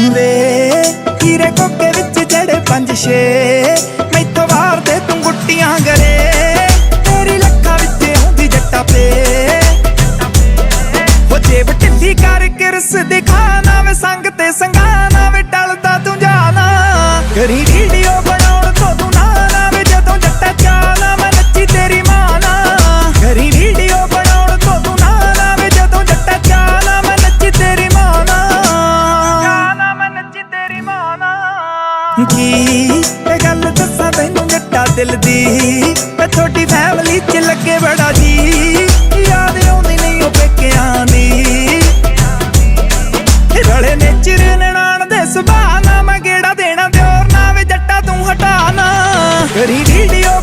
ਵੇ ਹੀਰੇ ਕੋਕੇ ਵਿੱਚ ਜੜੇ ਪੰਜ ਛੇ, ਮੈਥੋਂ ਵਾਰ ਦੇ ਤੂੰ ਗੁੱਟੀਆਂ ਗਰੇ। ਤੇਰੀ ਲੱਖਾਂ ਵਿੱਚ ਆਉਂਦੀ ਜੱਟਾ ਪੇ। ਉਹ ਜੇਬ ਢਿੱਲੀ ਕਰ ਕਿਰਸ ਦਿਖਾਣਾ ਵੇ ਸੰਗ ਤੇ ਸੰਗਾਣਾ ਵੇ ਟਲਦਾ ਤੂੰ ਜਾਣਾ। ਕਰੀ ਵੀਡੀਓ ਕੀ ਇਹ ਗੱਲ ਦੱਸਾਂ ਤੈਨੂੰ ਜੱਟਾ ਦਿਲ ਦੀ। ਮੈਂ ਤੁਹਾਡੀ ਫੈਮਿਲੀ ਚ ਲੱਗੇ ਬੜਾ ਜੀ। ਯਾਦ ਆਉਂਦੀ ਨਹੀਂ ਉਹ ਪੇਕਿਆਂ ਦੀ। ਰਲੇ ਨੇ ਚਿਰ ਨਣਾਣ ਦੇ ਸੁਭਾਅ ਨਾ ਮੈਂ ਗੇੜਾ ਦੇਣਾ ਦਿਓਰ ਨਾ ਵੇ ਜੱਟਾ ਤੂੰ ਹਟਾਣਾ ਕਰੀ ਵੀਡੀਓ